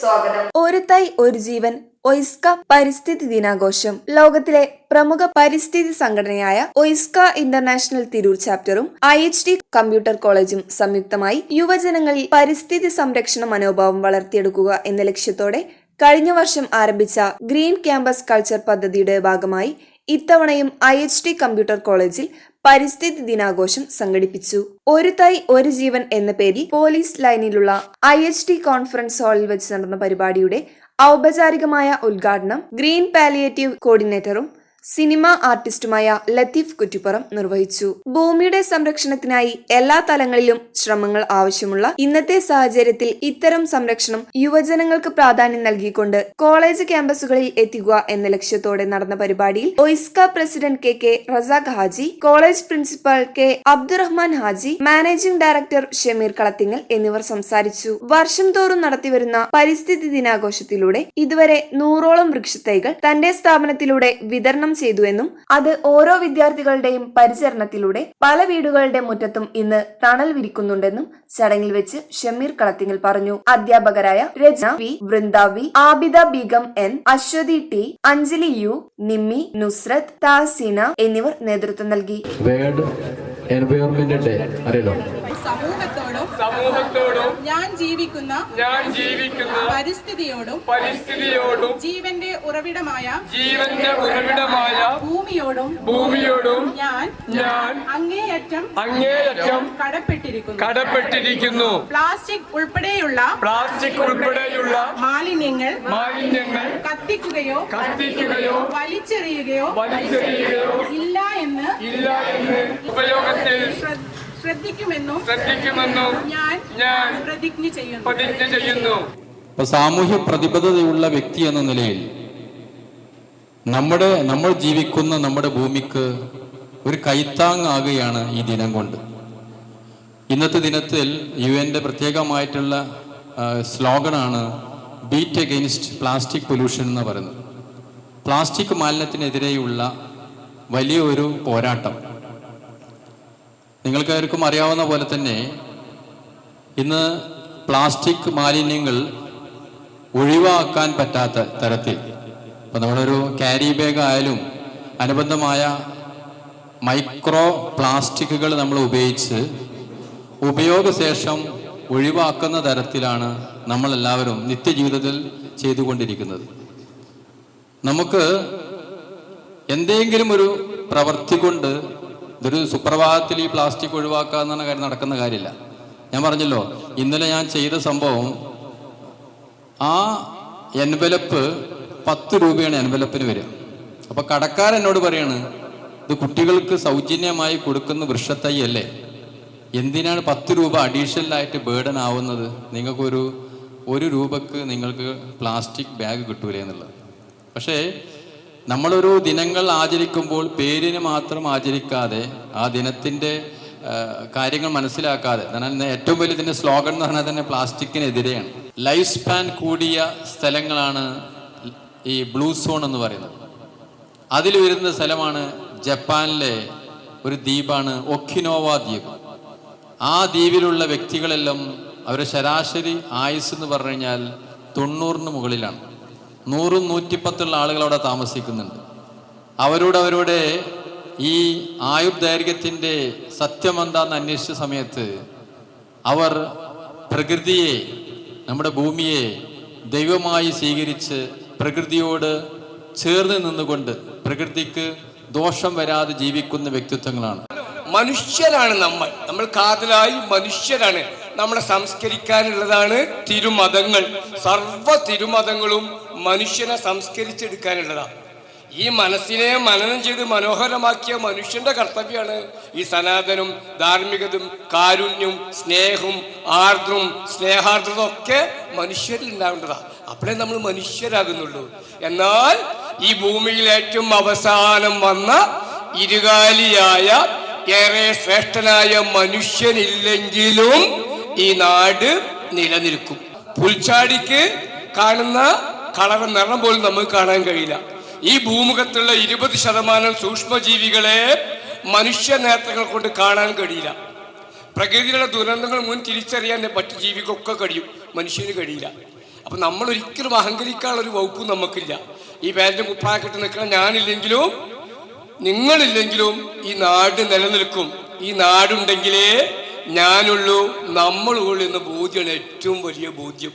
സ്വാഗതം. ഒരു തൈ ഒരു ജീവൻ ഒയ്സ്ക പരിസ്ഥിതി ദിനാഘോഷം. ലോകത്തിലെ പ്രമുഖ പരിസ്ഥിതി സംഘടനയായ ഒയ്സ്ക ഇന്റർനാഷണൽ തിരൂർ ചാപ്റ്ററും ഐ എച്ച് ഡി കമ്പ്യൂട്ടർ കോളേജും സംയുക്തമായി യുവജനങ്ങളിൽ പരിസ്ഥിതി സംരക്ഷണ മനോഭാവം വളർത്തിയെടുക്കുക എന്ന ലക്ഷ്യത്തോടെ കഴിഞ്ഞ വർഷം ആരംഭിച്ച ഗ്രീൻ ക്യാമ്പസ് കൾച്ചർ പദ്ധതിയുടെ ഭാഗമായി ഇത്തവണയും ഐ എച്ച് ഡി കമ്പ്യൂട്ടർ കോളേജിൽ പരിസ്ഥിതി ദിനാഘോഷം സംഘടിപ്പിച്ചു. ഒരു തൈ ഒരു ജീവൻ എന്ന പേരിൽ പോലീസ് ലൈനിലുള്ള ഐ എച്ച് ഡി കോൺഫറൻസ് ഹാളിൽ വെച്ച് നടന്ന പരിപാടിയുടെ ഔപചാരികമായ ഉദ്ഘാടനം ഗ്രീൻ പാലിയേറ്റീവ് കോർഡിനേറ്ററും സിനിമ ആർട്ടിസ്റ്റുമായ ലത്തീഫ് കുറ്റിപ്പുറം നിർവഹിച്ചു. ഭൂമിയുടെ സംരക്ഷണത്തിനായി എല്ലാ തലങ്ങളിലും ശ്രമങ്ങൾ ആവശ്യമുള്ള ഇന്നത്തെ സാഹചര്യത്തിൽ ഇത്തരം സംരക്ഷണം യുവജനങ്ങൾക്ക് പ്രാധാന്യം നൽകിക്കൊണ്ട് കോളേജ് ക്യാമ്പസുകളിൽ എത്തിക്കുക എന്ന ലക്ഷ്യത്തോടെ നടന്ന പരിപാടിയിൽ OISCA president K K Razak Haji college principal K Abdurahman Haji managing director Shameer Kalathingal എന്നിവർ സംസാരിച്ചു. വർഷം തോറും നടത്തിവരുന്ന പരിസ്ഥിതി ദിനാഘോഷത്തിലൂടെ ഇതുവരെ നൂറോളം വൃക്ഷത്തൈകൾ തന്റെ സ്ഥാപനത്തിലൂടെ വിതരണം ചെയ്തുവെന്നും അത് ഓരോ വിദ്യാർത്ഥികളുടെയും പരിചരണത്തിലൂടെ പല വീടുകളുടെ മുറ്റത്തും ഇന്ന് തണൽ വിരിക്കുന്നുണ്ടെന്നും ചടങ്ങിൽ വെച്ച് ഷമീർ കളത്തിങ്ങൽ പറഞ്ഞു. അധ്യാപകരായ Rajana V. Vrinda V. Abida Begum N. Aswathy T. Anjali U. Nimmi Nusrat Thaseena എന്നിവർ നേതൃത്വം നൽകി. വേൾഡ് എൻവയോൺമെന്റ് ഡേ അറിയല്ലോ സമൂഹത്തോടും ഞാൻ ജീവിക്കുന്ന ഞാൻ ജീവിക്കുന്ന പരിസ്ഥിതിയോടും പരിസ്ഥിതിയോടും ജീവന്റെ ഉറവിടമായ ജീവന്റെ ഉറവിടമായ ഭൂമിയോടും ഭൂമിയോടും ഞാൻ ഞാൻ അങ്ങേയറ്റം അങ്ങേയറ്റം കടപ്പെട്ടിരിക്കുന്നു. കടപ്പെട്ടിരിക്കുന്നു. പ്ലാസ്റ്റിക് ഉൾപ്പെടെയുള്ള പ്ലാസ്റ്റിക് ഉൾപ്പെടെയുള്ള മാലിന്യങ്ങൾ മാലിന്യങ്ങൾ കത്തിക്കുകയോ കത്തിക്കുകയോ വലിച്ചെറിയുകയോ വലിച്ചെറിയുകയോ ഇല്ല എന്ന് ഇല്ല എന്ന് ഉപയോഗത്തിൽ ശ്രദ്ധിക്കുമെന്നും ശ്രദ്ധിക്കുമെന്നും ഞാൻ ഞാൻ പ്രതിജ്ഞ ചെയ്യുന്നു. പ്രതിജ്ഞ ചെയ്യുന്നു. സാമൂഹ്യ പ്രതിബദ്ധതയുള്ള വ്യക്തി എന്ന നിലയിൽ നമ്മുടെ നമ്മൾ ജീവിക്കുന്ന നമ്മുടെ ഭൂമിക്ക് ഒരു കൈത്താങ്ങാകുകയാണ് ഈ ദിനം കൊണ്ട്. ഇന്നത്തെ ദിനത്തിൽ യു എന്റെ പ്രത്യേകമായിട്ടുള്ള സ്ലോഗനാണ് ബീറ്റ് അഗെയിൻസ്റ്റ് പ്ലാസ്റ്റിക് പൊല്യൂഷൻ എന്ന് പറയുന്നത്. പ്ലാസ്റ്റിക് മാലിന്യത്തിനെതിരെയുള്ള വലിയൊരു പോരാട്ടം. നിങ്ങൾക്കാർക്കും അറിയാവുന്ന പോലെ തന്നെ ഇന്ന് പ്ലാസ്റ്റിക് മാലിന്യങ്ങൾ ഒഴിവാക്കാൻ പറ്റാത്ത തരത്തിൽ. ഇപ്പം നമ്മളൊരു ക്യാരി ബാഗ് ആയാലും അനുബന്ധമായ മൈക്രോ പ്ലാസ്റ്റിക്കുകൾ നമ്മൾ ഉപയോഗിച്ച് ഉപയോഗശേഷം ഒഴിവാക്കുന്ന തരത്തിലാണ് നമ്മളെല്ലാവരും നിത്യജീവിതത്തിൽ ചെയ്തുകൊണ്ടിരിക്കുന്നത്. നമുക്ക് എന്തെങ്കിലും ഒരു പ്രവൃത്തി കൊണ്ട് ഇതൊരു സുപ്രഭാതത്തിൽ ഈ പ്ലാസ്റ്റിക് ഒഴിവാക്കുക എന്ന കാര്യം നടക്കുന്ന കാര്യമില്ല. ഞാൻ പറഞ്ഞല്ലോ ഇന്നലെ ഞാൻ ചെയ്ത സംഭവം ആ എൻവലപ്പ് പത്ത് രൂപയാണ് എൻവലപ്പിന് വരിക. അപ്പൊ കടക്കാരൻ എന്നോട് പറയാണ് ഇത് കുട്ടികൾക്ക് സൗജന്യമായി കൊടുക്കുന്ന വൃക്ഷത്തൈ അല്ലേ എന്തിനാണ് പത്ത് രൂപ അഡീഷണൽ ആയിട്ട് ബേർഡൻ ആവുന്നത്? നിങ്ങൾക്കൊരു ഒരു രൂപക്ക് നിങ്ങൾക്ക് പ്ലാസ്റ്റിക് ബാഗ് കിട്ടൂലേ എന്നുള്ളത്. പക്ഷേ നമ്മളൊരു ദിനങ്ങൾ ആചരിക്കുമ്പോൾ പേരിന് മാത്രം ആചരിക്കാതെ ആ ദിനത്തിന്റെ കാര്യങ്ങൾ മനസ്സിലാക്കാതെ എന്നാൽ ഏറ്റവും വലിയ ഇതിന്റെ സ്ലോഗൻ എന്ന് പറഞ്ഞാൽ തന്നെ പ്ലാസ്റ്റിക്കിനെതിരെയാണ്. ലൈഫ് സ്പാൻ കൂടിയ സ്ഥലങ്ങളാണ് ഈ ബ്ലൂ സോൺ എന്ന് പറയുന്നത്. അതിൽ വരുന്ന സ്ഥലമാണ് ജപ്പാനിലെ ഒരു ദ്വീപാണ് ഒക്കിനോവ ദ്വീപ്. ആ ദ്വീപിലുള്ള വ്യക്തികളെല്ലാം അവരുടെ ശരാശരി ആയുസ് എന്ന് പറഞ്ഞു കഴിഞ്ഞാൽ തൊണ്ണൂറിന് മുകളിലാണ്. നൂറും നൂറ്റിപ്പത്തുള്ള ആളുകൾ അവിടെ താമസിക്കുന്നുണ്ട്. അവരോട് അവരുടെ ഈ ആയുർദൈർഘ്യത്തിന്റെ സത്യം എന്താന്ന് അന്വേഷിച്ച സമയത്ത് അവർ പ്രകൃതിയെ നമ്മുടെ ഭൂമിയെ ദൈവമായി സ്വീകരിച്ച് പ്രകൃതിയോട് ചേർന്ന് നിന്നുകൊണ്ട് പ്രകൃതിക്ക് ദോഷം വരാതെ ജീവിക്കുന്ന വ്യക്തിത്വങ്ങളാണ്. മനുഷ്യരാണ് നമ്മൾ. നമ്മൾ കാതലായി മനുഷ്യരാണ്. നമ്മളെ സംസ്കരിക്കാനുള്ളതാണ് തിരുമതങ്ങൾ. സർവ തിരുമതങ്ങളും മനുഷ്യനെ സംസ്കരിച്ചെടുക്കാനുള്ളതാണ് ഈ മനസ്സിനെ മനനം ചെയ്ത് മനോഹരമാക്കിയ മനുഷ്യന്റെ കർത്തവ്യമാണ് ഈ സനാതനും ധാർമ്മികതും കാരുണ്യവും സ്നേഹവും ആർദ്രവും സ്നേഹാർദ്രത ഒക്കെ മനുഷ്യരിൽ ഉണ്ടാവേണ്ടതാണ് അപ്പോഴേ നമ്മൾ മനുഷ്യരാകുന്നുള്ളൂ. എന്നാൽ ഈ ഭൂമിയിൽ ഏറ്റവും അവസാനം വന്ന ഇരുകാലിയായ ഏറെ ശ്രേഷ്ഠനായ മനുഷ്യനില്ലെങ്കിലും ഈ നാട് നിലനിൽക്കും. പുൽച്ചാടിക്ക് കാണുന്ന കളർ നിറം പോലും നമുക്ക് കാണാൻ കഴിയില്ല. ഈ ഭൂമുഖത്തുള്ള ഇരുപത് ശതമാനം സൂക്ഷ്മജീവികളെ മനുഷ്യ നേത്രങ്ങൾ കൊണ്ട് കാണാൻ കഴിയില്ല. പ്രകൃതിയുടെ ദുരന്തങ്ങൾ മുൻ തിരിച്ചറിയാൻ മറ്റു ജീവികൾക്കൊക്കെ കഴിയും. മനുഷ്യന് കഴിയില്ല. അപ്പം നമ്മൾ ഒരിക്കലും അഹങ്കരിക്കാനുള്ള ഒരു വകുപ്പും നമുക്കില്ല. ഈ പാന്റും കുപ്പാക്കിട്ട് നിൽക്കണം ഞാനില്ലെങ്കിലും നിങ്ങളില്ലെങ്കിലും ഈ നാട് നിലനിൽക്കും. ഈ നാടുണ്ടെങ്കിലേ ഞാനുള്ളൂ. നമ്മളുള്ളൂ എന്ന ബോധ്യമാണ് ഏറ്റവും വലിയ ബോധ്യം.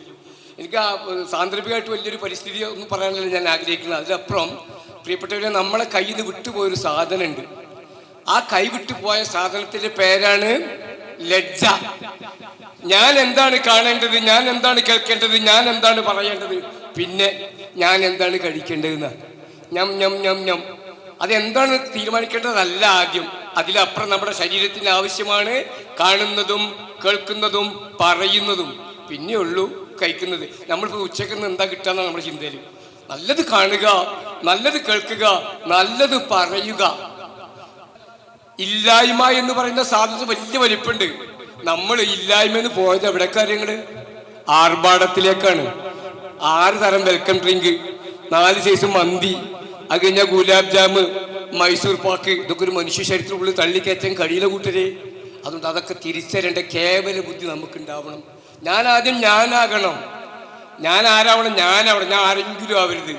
എനിക്ക് ആ സാന്ദർഭികമായിട്ട് വലിയൊരു പരിസ്ഥിതി ഒന്നും പറയാനല്ല ഞാൻ ആഗ്രഹിക്കുന്നത്. അതിലപ്പുറം പ്രിയപ്പെട്ടവരെ നമ്മളെ കയ്യിൽ നിന്ന് വിട്ടുപോയൊരു സാധനമുണ്ട്. ആ കൈ വിട്ടുപോയ സാധനത്തിന്റെ പേരാണ് ലജ്ജ. ഞാൻ എന്താണ് കാണേണ്ടത്? ഞാൻ എന്താണ് കേൾക്കേണ്ടത്? ഞാൻ എന്താണ് പറയേണ്ടത്? പിന്നെ ഞാൻ എന്താണ് കഴിക്കേണ്ടതെന്ന്? ഞം ഞം ഞം ഞം. അതെന്താണ് തീരുമാനിക്കേണ്ടതല്ല ആദ്യം. അതിലപ്പുറം നമ്മുടെ ശരീരത്തിന് ആവശ്യമാണ് കാണുന്നതും കേൾക്കുന്നതും പറയുന്നതും. പിന്നെയുള്ളൂ കഴിക്കുന്നത്. നമ്മളിപ്പോൾ ഉച്ചയ്ക്ക് നിന്ന് എന്താ കിട്ടാന്നാണ് നമ്മുടെ ചിന്തയിൽ നല്ലത് കാണുക നല്ലത് കേൾക്കുക നല്ലത് പറയുക. ഇല്ലായ്മ എന്ന് പറയുന്ന സാധ്യത വലിയ വലിപ്പുണ്ട്. നമ്മൾ ഇല്ലായ്മ എന്ന് പോയത് എവിടെ കാര്യങ്ങൾ ആർഭാടത്തിലേക്കാണ്. ആറ് തരം വെൽക്കം ഡ്രിങ്ക് നാല് സൈസ് മന്തി അത് കഴിഞ്ഞാൽ ഗുലാബ് ജാമ് മൈസൂർ പാക്ക് ഇതൊക്കെ ഒരു മനുഷ്യ ശരീരത്തിനുള്ളിൽ തള്ളിക്കയറ്റാൻ കഴിയില്ല കൂട്ടരെ. അതുകൊണ്ട് അതൊക്കെ തിരിച്ചറിയേണ്ട കേവല ബുദ്ധി നമുക്ക് ഉണ്ടാവണം ഞാൻ ആദ്യം ഞാനാകണം. ഞാൻ ആരാവണം ഞാനാവണം. ഞാൻ ആരെങ്കിലും ആവരുത്.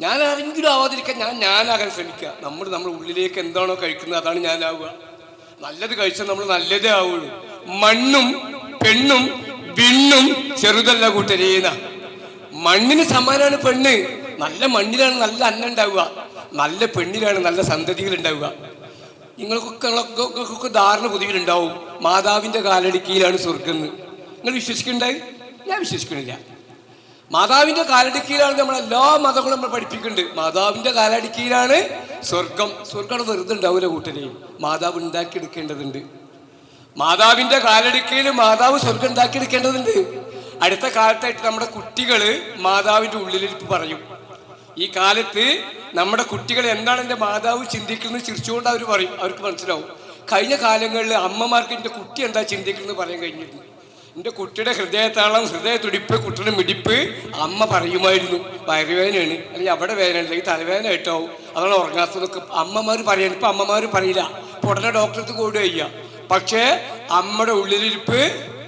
ഞാൻ ആരെങ്കിലും ആവാതിരിക്കാൻ ഞാൻ ഞാനാകാൻ ശ്രമിക്കുക. നമ്മൾ നമ്മുടെ ഉള്ളിലേക്ക് എന്താണോ കഴിക്കുന്നത് അതാണ് ഞാനാവുക. നല്ലത് കഴിച്ചാൽ നമ്മൾ നല്ലതേ ആവുള്ളൂ. മണ്ണും പെണ്ണും വിണ്ണും ചെറുതല്ല കൂട്ടരേന മണ്ണിന് സമാനാണ് പെണ്ണ്. നല്ല മണ്ണിലാണ് നല്ല അന്നം ഉണ്ടാവുക. നല്ല പെണ്ണിലാണ് നല്ല സന്തതികൾ ഉണ്ടാവുക. നിങ്ങൾക്കൊക്കെ ധാരണ പൊതുവിലുണ്ടാവും. മാതാവിന്റെ കാലടിക്കയിലാണ് സ്വർഗം നിങ്ങൾ വിശ്വസിക്കുന്നുണ്ടായി ഞാൻ വിശ്വസിക്കണില്ല മാതാവിന്റെ കാലടിക്കയിലാണ് നമ്മൾ എല്ലാ മതങ്ങളും നമ്മൾ പഠിപ്പിക്കുന്നുണ്ട്. മാതാവിന്റെ കാലടിക്കയിലാണ് സ്വർഗം സ്വർഗം വെറുതെ ഉണ്ടാവില്ല കൂട്ടരെ. മാതാവ് ഉണ്ടാക്കിയെടുക്കേണ്ടതുണ്ട്. മാതാവിന്റെ കാലടിക്കയിൽ മാതാവ് സ്വർഗം ഉണ്ടാക്കിയെടുക്കേണ്ടതുണ്ട്. അടുത്ത കാലത്തായിട്ട് നമ്മുടെ കുട്ടികൾ മാതാവിന്റെ ഉള്ളിലിരിപ്പ് പറയും. ഈ കാലത്ത് നമ്മുടെ കുട്ടികൾ എന്താണ് എന്റെ മാതാവ് ചിന്തിക്കുന്നത് ചിരിച്ചുകൊണ്ട് അവർ പറയും. അവർക്ക് മനസ്സിലാവും. കഴിഞ്ഞ കാലങ്ങളിൽ അമ്മമാർക്ക് എന്റെ കുട്ടി എന്താ ചിന്തിക്കുന്നത് പറയാൻ കഴിഞ്ഞിരുന്നു എന്റെ കുട്ടിയുടെ ഹൃദയത്താളം ഹൃദയ തുടിപ്പ് കുട്ടിയുടെ മിടിപ്പ് അമ്മ പറയുമായിരുന്നു. വയറുവേദനയാണ്. അല്ലെങ്കിൽ അവിടെ വേദന അല്ലെങ്കിൽ തലവേദന കേട്ടാവും അതാണ് ഉറങ്ങാത്തതൊക്കെ. അമ്മമാർ പറയാൻ ഇപ്പം അമ്മമാർ പറയില്ല. ഉടനെ ഡോക്ടർക്ക് കൂടുക ചെയ്യുക പക്ഷേ അമ്മയുടെ ഉള്ളിലിരിപ്പ്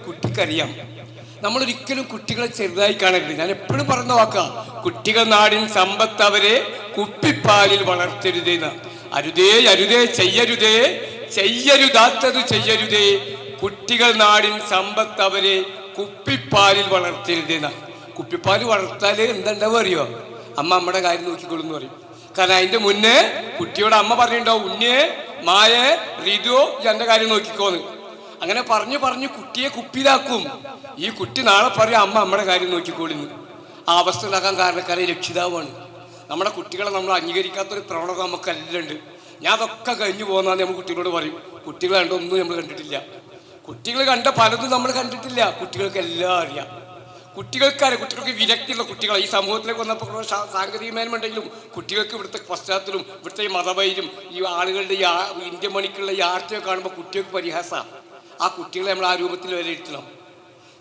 കുട്ടിക്കറിയാം. നമ്മൾ ഒരിക്കലും കുട്ടികളെ ചെറുതായി കാണരുത്. ഞാൻ എപ്പോഴും പറഞ്ഞ വാക്കാ കുട്ടികൾ നാടിൻ സമ്പത്ത് അവരെ കുപ്പിപ്പാലിൽ വളർത്തരുതേന്ന് അരുതേ അരുതേ ചെയ്യരുതേ ചെയ്യരുതാത്തത് ചെയ്യരുതേ. കുട്ടികൾ നാടിൻ സമ്പത്ത് അവരെ കുപ്പിപ്പാലിൽ വളർത്തരുതേന്ന കുപ്പിപ്പാൽ വളർത്താൽ എന്തുണ്ടാവും അറിയോ? അമ്മ അമ്മയുടെ കാര്യം നോക്കിക്കൊള്ളും എന്ന് പറയും. കാരണം അതിന്റെ മുന്നേ കുട്ടിയോട് അമ്മ പറഞ്ഞിട്ടുണ്ടാവും ഉണ്ണിയെ മായെ റിതു എന്റെ കാര്യം നോക്കിക്കോന്ന്. അങ്ങനെ പറഞ്ഞു പറഞ്ഞു കുട്ടിയെ കുപ്പിയിലാക്കും. ഈ കുട്ടി നാളെ പറയും അമ്മ നമ്മുടെ കാര്യം നോക്കിക്കോളിന്ന് ആ അവസ്ഥ ഉണ്ടാക്കാൻ കാരണക്കാരെ രക്ഷിതാവാണ്. നമ്മുടെ കുട്ടികളെ നമ്മൾ അംഗീകരിക്കാത്തൊരു പ്രവണത നമുക്ക് എല്ലാം ഞാൻ അതൊക്കെ കഴിഞ്ഞു പോകുന്നതാണ് നമ്മൾ കുട്ടികളോട് പറയും. കുട്ടികളെ കണ്ടൊന്നും നമ്മൾ കണ്ടിട്ടില്ല. കുട്ടികൾ കണ്ട പലതും നമ്മൾ കണ്ടിട്ടില്ല. കുട്ടികൾക്ക് എല്ലാം അറിയാം. കുട്ടികൾക്കാരെ കുട്ടികൾക്ക് വിരക്തിയുള്ള കുട്ടികൾ ഈ സമൂഹത്തിലേക്ക് വന്നപ്പോൾ കുറേ സാ- സാങ്കേതിക മേന്മയുണ്ടെങ്കിലും കുട്ടികൾക്ക് ഇവിടുത്തെ പശ്ചാത്തലവും ഇവിടുത്തെ ഈ മതവൈരും ഈ ആളുകളുടെ ഈ ഇന്ത്യ മണിക്കുള്ള ഈ ആർത്തിയൊക്കെ കാണുമ്പോൾ കുട്ടികൾക്ക് പരിഹാസമാണ് ആ കുട്ടികളെ നമ്മൾ ആ രൂപത്തിൽ വിലയിരുത്തണം.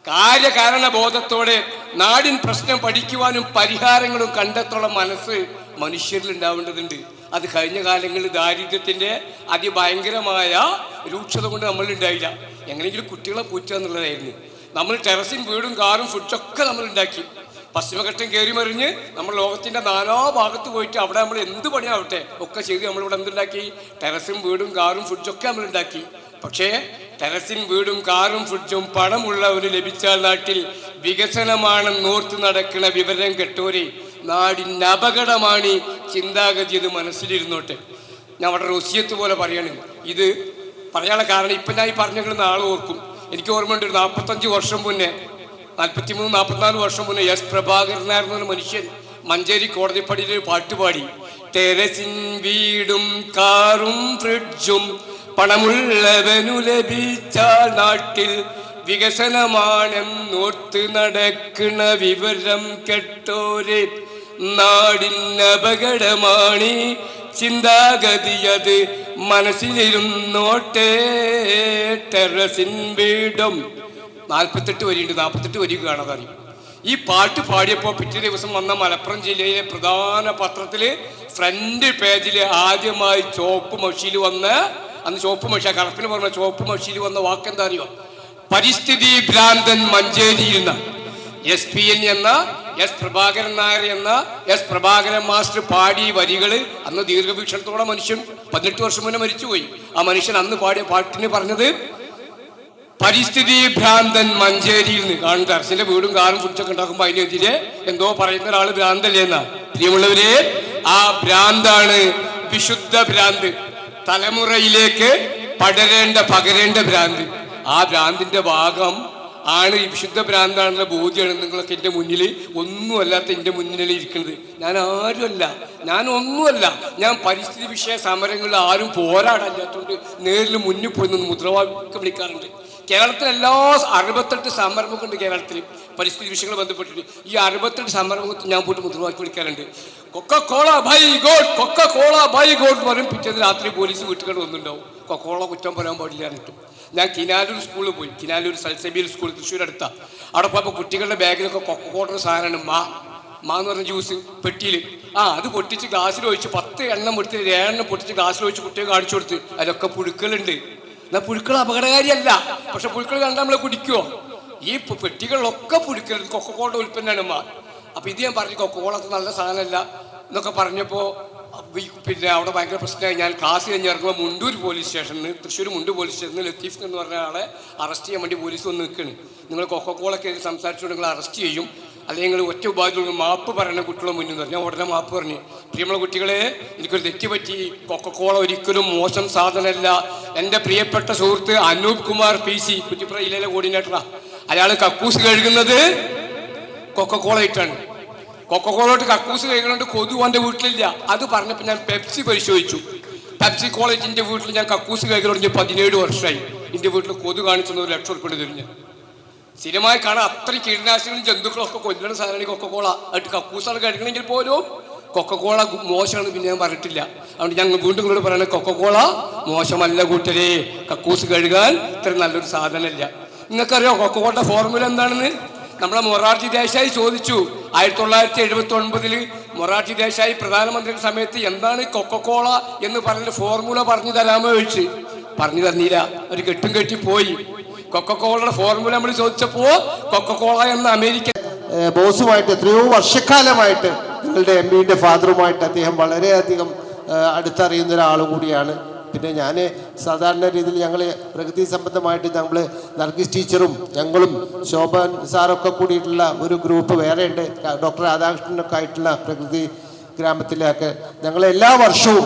കാര്യകാരണ ബോധത്തോടെ നാടിൻ പ്രശ്നം പഠിക്കുവാനും പരിഹാരങ്ങളും കണ്ടെത്തുള്ള മനസ്സ് മനുഷ്യരിൽ ഉണ്ടാവേണ്ടതുണ്ട്. അത് കഴിഞ്ഞ കാലങ്ങളിൽ ദാരിദ്ര്യത്തിന്റെ അതിഭയങ്കരമായ രൂക്ഷത കൊണ്ട് നമ്മൾ ഉണ്ടായില്ല. എങ്ങനെയെങ്കിലും കുട്ടികളെ പൂറ്റുക എന്നുള്ളതായിരുന്നു. നമ്മൾ ടെറസും വീടും കാറും ഫുഡൊക്കെ നമ്മൾ ഉണ്ടാക്കി. പശ്ചിമഘട്ടം കയറി മറിഞ്ഞ് നമ്മൾ ലോകത്തിന്റെ നാലോ ഭാഗത്ത് പോയിട്ട് അവിടെ നമ്മൾ എന്ത് പണിയാവട്ടെ ഒക്കെ ചെയ്ത് നമ്മളിവിടെ എന്തുണ്ടാക്കി? ടെറസും വീടും കാറും ഫുഡൊക്കെ നമ്മൾ ഉണ്ടാക്കി. പക്ഷേ ടെറസിൻ വീടും കാറും ഫ്രിഡ്ജും പണമുള്ളവന് ലഭിച്ചാൽ നാട്ടിൽ വികസനമാണെന്ന് ഓർത്ത് നടക്കുന്ന വിവരം കെട്ടോരെ നാടിന്റെ അപകടമാണ് ചിന്താഗതി എന്ന് മനസ്സിലിരുന്നോട്ടെ. ഞാൻ വളരെ ഒസിയത്ത് പോലെ പറയാണ്. ഇത് പറയാനുള്ള കാരണം ഇപ്പം ഞാൻ ഈ പറഞ്ഞ നാളെ ഓർക്കും. എനിക്ക് ഓർമ്മയുണ്ട് ഒരു നാൽപ്പത്തഞ്ച് വർഷം മുന്നേ നാൽപ്പത്തി മൂന്ന് നാൽപ്പത്തിനാല് വർഷം മുന്നേ എസ് പ്രഭാകരനായിരുന്ന ഒരു മനുഷ്യൻ മഞ്ചേരി കോടതിപ്പടിയിൽ ഒരു പാട്ടുപാടി ടെറസിൻ വീടും കാറും ഫ്രിഡ്ജും പണമുള്ളവനു ലഭിച്ചാൽ നാട്ടിൽ വികസനമാണെന്നോർത്ത് നടക്കുന്ന വിവരം കെട്ടോരെ. നാടിന് അപകടമാണ് ചിന്താഗതി അത് മനസ്സിലിരുന്നോട്ടെ. ടെറസിൻ വീടും. നാൽപ്പത്തെട്ട് വരിയുണ്ട് നാൽപ്പത്തെട്ട് വരി കാണാതറിയും ഈ പാട്ട് പാടിയപ്പോൾ പിറ്റേ ദിവസം വന്ന മലപ്പുറം ജില്ലയിലെ പ്രധാന പത്രത്തിൽ ഫ്രണ്ട് പേജിൽ ആദ്യമായി ചോപ്പ് മഷിയിൽ വന്ന അന്ന് ചുവപ്പ് മഷി കറുപ്പിന് പറഞ്ഞ ചുവപ്പ് മഷിയിൽ വന്ന വാക്കെന്താ അറിയോ? പരിസ്ഥിതി ഭ്രാന്തൻ മഞ്ചേരിയിൽ നിന്ന്. എസ് പി എൻ എന്ന എസ് പ്രഭാകരൻ നായർ എന്ന എസ് പ്രഭാകരൻ മാസ്റ്റർ പാടി വരികൾ അന്ന് ദീർഘവീക്ഷണത്തോടെ മനുഷ്യൻ പതിനെട്ട് വർഷം മുന്നേ മരിച്ചുപോയി. ആ മനുഷ്യൻ അന്ന് പാടിയ പാട്ടിന് പറഞ്ഞത് പരിസ്ഥിതി ഭ്രാന്തൻ മഞ്ചേരിയിൽ നിന്ന്. കാണും അർച്ചന്റെ വീടും കാറും ഫുഡ്സൊക്കെ ഉണ്ടാക്കുമ്പോൾ അതിനെതിരെ എന്തോ പറയുന്ന ഒരാൾ ഭ്രാന്തല്ലേ എന്നാ. പ്രിയമുള്ളവരെ ആ ഭ്രാന്താണ് വിശുദ്ധ ഭ്രാന്ത്. തലമുറയിലേക്ക് പടരേണ്ട പകരേണ്ട ഭ്രാന്ത്. ആ ഭ്രാന്തിന്റെ ഭാഗം ആണ് ഈ വിശുദ്ധ ഭ്രാന്താണെന്നുള്ള ബോധ്യമാണ് നിങ്ങളൊക്കെ എന്റെ മുന്നിൽ ഒന്നുമല്ലാത്ത എന്റെ മുന്നിൽ ഇരിക്കുന്നത്. ഞാൻ ആരുമല്ല. ഞാൻ ഒന്നുമല്ല. ഞാൻ പരിസ്ഥിതി വിഷയ സമരങ്ങളിൽ ആരും പോരാടാല്ലാത്തതുകൊണ്ട് നേരിൽ മുന്നിൽ പോയി നിന്ന് മുദ്രാവാക്യം വിളിക്കാറുണ്ട്. കേരളത്തിൽ എല്ലാ അറുപത്തെട്ട് സംരംഭങ്ങളുണ്ട് കേരളത്തിൽ. പരിസ്ഥിതി വിഷയങ്ങൾ ബന്ധപ്പെട്ടിട്ട്. ഈ അറുപത്തെട്ട് സംരംഭത്തിൽ ഞാൻ പോയിട്ട് മുദ്രവാക്കി വിളിക്കാറുണ്ട്. Coca Cola bye God Coca Cola bye God എന്ന് പറയും. പിറ്റേന്ന് രാത്രി പോലീസ് വീട്ടുകാർ വന്നിട്ടുണ്ടാവും. കൊക്കോള കുറ്റം പറയാൻ പാടില്ല എന്നിട്ട് ഞാൻ കിനാലൂർ സ്കൂളിൽ പോയി. കിനാലൂർ സൽസബിയൽ സ്കൂൾ തൃശ്ശൂർ അടുത്ത. അവിടെ പോയപ്പോൾ കുട്ടികളുടെ ബാഗിലൊക്കെ കൊക്ക കൊക്കക്കോട്ടയുടെ സാധനമാണ്. മാ മാ എന്ന് പറഞ്ഞ ജ്യൂസ് പെട്ടിയിൽ ആ അത് പൊട്ടിച്ച് ഗ്ലാസ്സിൽ ഒഴിച്ച് പത്ത് എണ്ണം എടുത്ത് ഏഴെണ്ണം പൊട്ടിച്ച് ഗ്ലാസ്സിൽ ഒഴിച്ച് കുട്ടിയെ കാണിച്ചു കൊടുത്ത്. അതിലൊക്കെ പുഴുക്കളുണ്ട്. എന്നാൽ പുഴുക്കൾ അപകടകാരിയല്ല. പക്ഷെ പുഴുക്കൾ കണ്ട നമ്മളെ കുടിക്കുമോ ഈ പെട്ടികളിലൊക്കെ പുഴുക്കൽ കൊക്കക്കോളുടെ ഉൽപ്പന്നമാണ് മാ അപ്പൊ ഇത് ഞാൻ പറഞ്ഞു കൊക്കക്കോള നല്ല സാധനമല്ല എന്നൊക്കെ പറഞ്ഞപ്പോൾ പിന്നെ അവിടെ ഭയങ്കര പ്രശ്നമായി ഞാൻ ക്ലാസ് കഴിഞ്ഞ് ഇറങ്ങുമ്പോൾ മുണ്ടൂർ പോലീസ് സ്റ്റേഷനിൽ തൃശ്ശൂർ മുണ്ടൂർ പോലീസ് സ്റ്റേഷനിൽ ലത്തീഫ് എന്ന് പറഞ്ഞ ആളെ അറസ്റ്റ് ചെയ്യാൻ വേണ്ടി പോലീസ് വന്ന് നിൽക്കുകയാണ് നിങ്ങൾ കൊക്കക്കോളൊക്കെ സംസാരിച്ചുകൊണ്ട് നിങ്ങൾ അറസ്റ്റ് ചെയ്യും. അല്ലെങ്കിൽ ഒറ്റ ഉപാധികൾ മാപ്പ് പറയണ കുട്ടികളെ മുന്നിൽ നിന്ന്. ഞാൻ ഉടനെ മാപ്പ് പറഞ്ഞു. പ്രിയമുള്ള കുട്ടികളെ എനിക്കൊരു തെറ്റ് പറ്റി കൊക്കക്കോള ഒരിക്കലും മോശം സാധനമല്ല. എന്റെ പ്രിയപ്പെട്ട സുഹൃത്ത് അനൂപ് കുമാർ പി സി കുറ്റിപ്പുറ ജില്ലയിലെ കോർഡിനേറ്ററാണ് അയാൾ കക്കൂസ് കഴുകുന്നത് കൊക്കക്കോള ഇട്ടാണ് കൊക്കക്കോളോട്ട് കക്കൂസ് കഴുകുന്നുണ്ട് കൊതു എന്റെ വീട്ടിലില്ല. അത് പറഞ്ഞപ്പോൾ ഞാൻ പെപ്സി പരിശോധിച്ചു. പെപ്സി കോളേജിന്റെ വീട്ടിൽ ഞാൻ കക്കൂസ് കഴുകി തുടങ്ങി പതിനേഴ് വർഷമായി. എന്റെ വീട്ടിൽ കൊതു കാണിച്ചെന്ന് ഒരു ലക്ഷം ഉൾപ്പെടെ തരും സ്ഥിരമായി കാണാൻ അത്ര കീടനാശികളും ജന്തുക്കളും ഒക്കെ കൊല്ലുന്ന സാധനമാണ് കൊക്കക്കോള ആയിട്ട് കക്കൂസാണ് കഴിക്കണമെങ്കിൽ പോലും കൊക്കക്കോള മോശമാണ് പിന്നെ ഞാൻ പറഞ്ഞിട്ടില്ല. അതുകൊണ്ട് ഞങ്ങൾ വീണ്ടും കൂടെ പറയുന്നത് കൊക്കക്കോള മോശമല്ല കൂട്ടരെ. കക്കൂസ് കഴുകാൻ ഇത്ര നല്ലൊരു സാധനമല്ല. നിങ്ങൾക്കറിയോ കൊക്കക്കോളയുടെ ഫോർമുല എന്താണെന്ന്? നമ്മളെ മൊറാർജി ദേശായി ചോദിച്ചു. ആയിരത്തി തൊള്ളായിരത്തി എഴുപത്തി ഒൻപതിൽ മൊറാർജി ദേശായി പ്രധാനമന്ത്രി സമയത്ത് എന്താണ് കൊക്കക്കോള എന്ന് പറഞ്ഞ ഫോർമുല പറഞ്ഞു തരാമോ ചോദിച്ച്. പറഞ്ഞു തന്നില്ല. ഒരു കെട്ടും കെട്ടി പോയി. കൊക്കക്കോളയുടെ ഫോർമുല നമ്മൾ ചോദിച്ചപ്പോ കൊക്കക്കോള എന്ന അമേരിക്ക ബോസുമായിട്ട് എത്രയോ വർഷക്കാലമായിട്ട് നിങ്ങളുടെ എം പിയുടെ ഫാദറുമായിട്ട് അദ്ദേഹം വളരെയധികം അടുത്തറിയുന്ന ഒരാൾ കൂടിയാണ്. പിന്നെ ഞാൻ സാധാരണ രീതിയിൽ ഞങ്ങൾ പ്രകൃതി സംബന്ധമായിട്ട് ഞങ്ങൾ നർഗീസ് ടീച്ചറും ഞങ്ങളും ശോഭൻ സാറൊക്കെ കൂടിയിട്ടുള്ള ഒരു ഗ്രൂപ്പ് വേറെ ഉണ്ട് ഡോക്ടർ രാധാകൃഷ്ണനൊക്കെ ആയിട്ടുള്ള പ്രകൃതി ഗ്രാമത്തിലൊക്കെ ഞങ്ങൾ എല്ലാ വർഷവും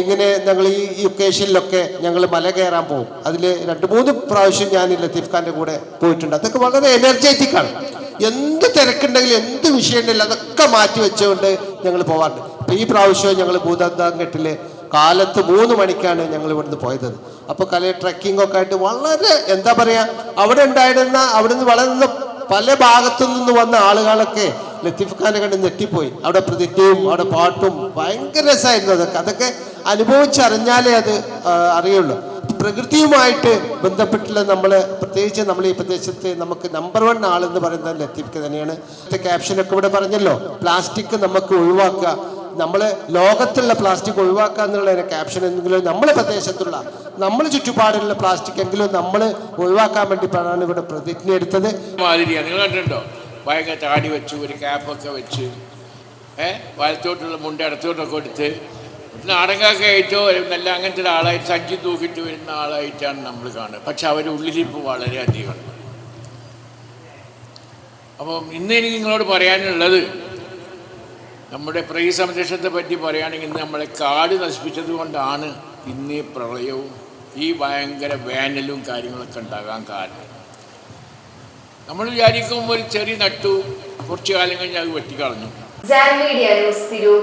ഇങ്ങനെ ഞങ്ങൾ ഈ ഒക്കേഷനിലൊക്കെ ഞങ്ങൾ മല കയറാൻ പോകും അതിൽ രണ്ട് മൂന്ന് പ്രാവശ്യം ഞാൻ ലത്തീഫ് ഖാന്റെ കൂടെ പോയിട്ടുണ്ട്. അതൊക്കെ വളരെ എനർജറ്റിക് ആണ്. എന്ത് തിരക്കുണ്ടെങ്കിലും എന്ത് വിഷയം ഉണ്ടെങ്കിലും അതൊക്കെ മാറ്റി വെച്ചുകൊണ്ട് ഞങ്ങൾ പോകാറുണ്ട് അപ്പം ഈ പ്രാവശ്യം ഞങ്ങൾ ഭൂതത്താങ്കെട്ടിൽ കാലത്ത് മൂന്ന് മണിക്കാണ് ഞങ്ങൾ ഇവിടുന്ന് പോയത്. അപ്പോൾ കല ട്രക്കിംഗ് ഒക്കെ ആയിട്ട് വളരെ എന്താ പറയുക അവിടെ ഉണ്ടായിരുന്ന അവിടുന്ന് വളർന്ന പല ഭാഗത്തു നിന്ന് വന്ന ആളുകളൊക്കെ ലത്തീഫ് ഖാനെ കണ്ട് ഞെട്ടിപ്പോയി. അവിടെ പ്രതിജ്ഞയും അവിടെ പാട്ടും ഭയങ്കര രസമായിരുന്നു അതൊക്കെ. അതൊക്കെ അനുഭവിച്ചറിഞ്ഞാലേ അത് അറിയുള്ളൂ. പ്രകൃതിയുമായിട്ട് ബന്ധപ്പെട്ടുള്ള നമ്മൾ പ്രത്യേകിച്ച് നമ്മൾ ഈ പ്രദേശത്ത് നമുക്ക് നമ്പർ വൺ ആളെന്ന് പറയുന്നത് ലത്തീഫ് തന്നെയാണ്. ക്യാപ്ഷനൊക്കെ ഇവിടെ പറഞ്ഞല്ലോ പ്ലാസ്റ്റിക് നമുക്ക് ഒഴിവാക്കുക. നമ്മൾ ലോകത്തുള്ള പ്ലാസ്റ്റിക് ഒഴിവാക്കുക എന്നുള്ള ക്യാപ്ഷൻ എന്തെങ്കിലും നമ്മളെ പ്രദേശത്തുള്ള നമ്മൾ ചുറ്റുപാടുള്ള പ്ലാസ്റ്റിക് എങ്കിലും നമ്മൾ ഒഴിവാക്കാൻ വേണ്ടി പറഞ്ഞാണ് ഇവിടെ പ്രതിജ്ഞ എടുത്തത് നിങ്ങൾ ഭയങ്കര താടി വെച്ചു ഒരു ക്യാപ്പൊക്കെ വെച്ച്. ഏ? വലത്തോട്ടുള്ള മുണ്ട് ഇടത്തോട്ടൊക്കെ കൊടുത്ത് നാടകമൊക്കെ ആയിട്ടോ നല്ല അങ്ങനത്തെ ഒരാളായിട്ട് സഞ്ചി തൂക്കിയിട്ട് വരുന്ന ആളായിട്ടാണ് നമ്മൾ കാണുന്നത്. പക്ഷെ അവരുടെ ഉള്ളിലിപ്പ് വളരെയധികം അപ്പം ഇന്ന് എനിക്ക് നിങ്ങളോട് പറയാനുള്ളത് നമ്മുടെ പ്രകൃതി സംരക്ഷണത്തെ പറ്റി പറയുകയാണെങ്കിൽ ഇന്ന് നമ്മളെ കാട് നശിപ്പിച്ചത് കൊണ്ടാണ് ഇന്ന് പ്രളയവും ഈ ഭയങ്കര വേനലും കാര്യങ്ങളൊക്കെ ഉണ്ടാകാൻ കാരണം. നമ്മൾ വിചാരിക്കും ഒരു ചെറിയ നട്ടു കുറച്ചു കാലം കഴിഞ്ഞ് അത് വെട്ടിക്കളഞ്ഞു.